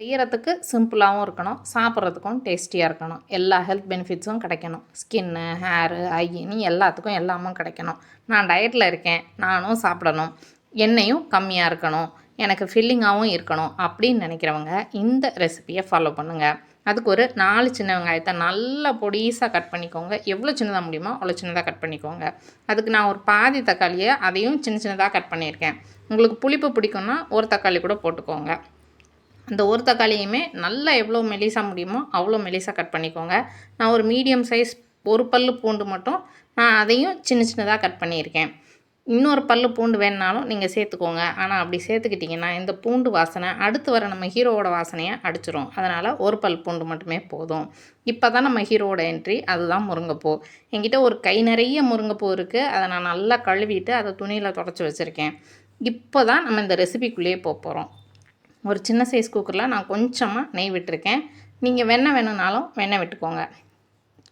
செய்கிறதுக்கு சிம்பிளாகவும் இருக்கணும் சாப்பிட்றதுக்கும் டேஸ்டியாக இருக்கணும். எல்லா ஹெல்த் பெனிஃபிட்ஸும் கிடைக்கணும். ஸ்கின்னு ஹேரு ஐயின்னு எல்லாத்துக்கும் எல்லாமும் கிடைக்கணும். நான் டயட்டில் இருக்கேன் நானும் சாப்பிடணும். எண்ணெயும் கம்மியாக இருக்கணும். எனக்கு ஃபில்லிங்காகவும் இருக்கணும் அப்படின்னு நினைக்கிறவங்க இந்த ரெசிபியை ஃபாலோ பண்ணுங்கள் அதுக்கு ஒரு நாலு சின்ன வெங்காயத்தை நல்லா பொடிசாக கட் பண்ணிக்கோங்க. எவ்வளோ சின்னதாக முடியுமோ அவ்வளோ சின்னதாக கட் பண்ணிக்கோங்க. அதுக்கு நான் ஒரு பாதி தக்காளியை அதையும் சின்ன சின்னதாக கட் பண்ணியிருக்கேன். உங்களுக்கு புளிப்பு பிடிக்கும்னா ஒரு தக்காளி கூட போட்டுக்கோங்க. அந்த ஒரு தக்காளியுமே நல்லா எவ்வளோ மெலிசாக முடியுமோ அவ்வளோ மெலிசாக கட் பண்ணிக்கோங்க. நான் ஒரு மீடியம் சைஸ் ஒரு பல்லு பூண்டு மட்டும் நான் அதையும் சின்ன சின்னதாக கட் பண்ணியிருக்கேன். இன்னொரு பல்லு பூண்டு வேணுனாலும் நீங்கள் சேர்த்துக்கோங்க. ஆனால் அப்படி சேர்த்துக்கிட்டிங்கன்னா இந்த பூண்டு வாசனை அடுத்து வர நம்ம ஹீரோவோட வாசனையை அடிச்சிரும். அதனால் ஒரு பல் பூண்டு மட்டுமே போதும். இப்போ தான் நம்ம ஹீரோவோட என்ட்ரி அதுதான் முருங்கைப்பூ. என்கிட்ட ஒரு கை நிறைய முருங்கைப்பூ இருக்குது அதை நான் நல்லா கழுவிட்டு அதை துணியில் தொடச்சி வச்சுருக்கேன். இப்போ தான் நம்ம இந்த ரெசிபிக்குள்ளேயே போக போகிறோம் ஒரு சின்ன சைஸ் குக்கரில் நான் கொஞ்சமாக நெய் விட்டுருக்கேன். நீங்கள் வெண்ணெய் வேணும்னாலும் வெண்ணெய் விட்டுக்கோங்க.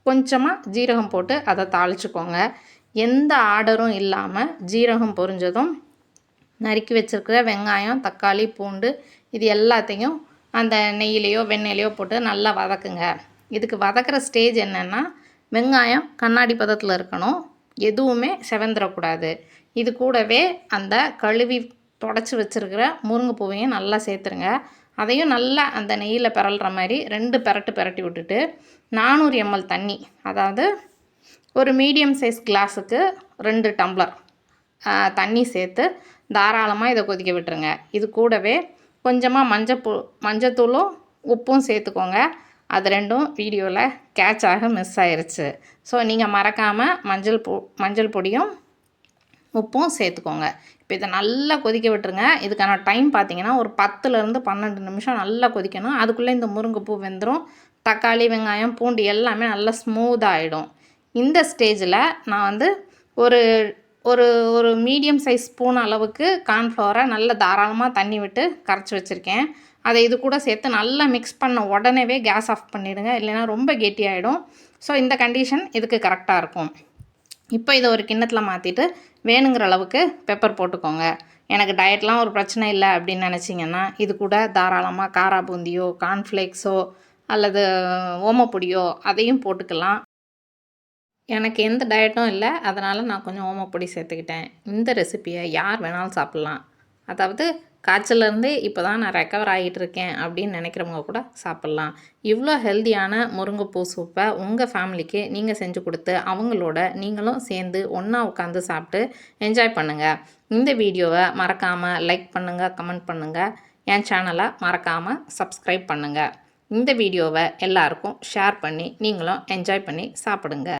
கொஞ்சமாக ஜீரகம் போட்டு அதை தாளிச்சுக்கோங்க. எந்த ஆர்டரும் இல்லாமல் ஜீரகம் பொரிஞ்சதும் நறுக்கி வச்சுருக்கிற வெங்காயம் தக்காளி பூண்டு இது எல்லாத்தையும் அந்த நெய்யிலையோ வெண்ணெயிலையோ போட்டு நல்லா வதக்குங்க. இதுக்கு வதக்கிற ஸ்டேஜ் என்னென்னா வெங்காயம் கண்ணாடி பதத்தில் இருக்கணும். எதுவுமே செவந்துடக்கூடாது இது கூடவே அந்த கழுவி தொடச்சி வச்சுருக்கிற முருங்கைப்பூவையும் நல்லா சேர்த்துருங்க. அதையும் நல்லா அந்த நெய்யில் பிறல்ற மாதிரி ரெண்டு பெரட்டு பெரட்டி விட்டுட்டு நானூறு எம்எல் தண்ணி அதாவது ஒரு மீடியம் சைஸ் கிளாஸுக்கு ரெண்டு டம்ளர் தண்ணி சேர்த்து தாராளமாக இதை கொதிக்க விட்டுருங்க. இது கூடவே கொஞ்சமாக மஞ்சப்பூ மஞ்சத்தூளும் உப்பும் சேர்த்துக்கோங்க. அது ரெண்டும் வீடியோவில் கேட்ச் ஆக மிஸ் ஆயிடுச்சு ஸோ நீங்கள் மறக்காமல் மஞ்சள் பொ மஞ்சள் பொடியும் உப்பும் சேர்த்துக்கோங்க. இப்போ இதை நல்லா கொதிக்க விட்டுருங்க. இதுக்கான டைம் பார்த்தீங்கன்னா ஒரு பத்துலேருந்து பன்னெண்டு நிமிஷம் நல்லா கொதிக்கணும். அதுக்குள்ளே இந்த முருங்கைப்பூ வெந்துடும் தக்காளி வெங்காயம் பூண்டு எல்லாமே நல்லா ஸ்மூத்தாகிடும் இந்த ஸ்டேஜில் நான் வந்து ஒரு ஒரு ஒரு மீடியம் சைஸ் ஸ்பூன் அளவுக்கு கார்ன்ஃப்ளவரை நல்லா தாராளமாக தண்ணி விட்டு கரைச்சி வச்சுருக்கேன். அதை இது கூட சேர்த்து நல்லா மிக்ஸ் பண்ண உடனேவே கேஸ் ஆஃப் பண்ணிவிடுங்க இல்லைன்னா ரொம்ப கெட்டியாகிடும் ஸோ இந்த கண்டிஷன் இதுக்கு கரெக்டாக இருக்கும். இப்போ இதை ஒரு கிண்ணத்தில் மாற்றிட்டு வேணுங்கிற அளவுக்கு பெப்பர் போட்டுக்கோங்க. எனக்கு டயட்லாம் ஒரு பிரச்சனை இல்லை அப்படின்னு நினச்சிங்கன்னா இது கூட தாராளமாக காரா பூந்தியோ கார்ன்ஃப்ளேக்ஸோ அல்லது ஓமப்பொடியோ அதையும் போட்டுக்கலாம். எனக்கு எந்த டயட்டும் இல்லை அதனால் நான் கொஞ்சம் ஓமப்பொடி சேர்த்துக்கிட்டேன். இந்த ரெசிப்பியை யார் வேணாலும் சாப்பிட்லாம். அதாவது காய்ச்சலேருந்தே இப்போ தான் நான் ரெக்கவர் ஆகிட்டு இருக்கேன் அப்படின்னு நினைக்கிறவங்க கூட சாப்பிட்லாம். இவ்வளோ ஹெல்த்தியான முருங்கைப்பூ சூப்பை உங்கள் ஃபேமிலிக்கு நீங்கள் செஞ்சு கொடுத்து அவங்களோட நீங்களும் சேர்ந்து ஒன்றா உட்காந்து சாப்பிட்டு என்ஜாய் பண்ணுங்கள் இந்த வீடியோவை மறக்காமல் லைக் பண்ணுங்கள் கமெண்ட் பண்ணுங்கள் என் சேனலை மறக்காமல் சப்ஸ்கிரைப் பண்ணுங்கள் இந்த வீடியோவை எல்லாருக்கும் ஷேர் பண்ணி நீங்களும் என்ஜாய் பண்ணி சாப்பிடுங்க.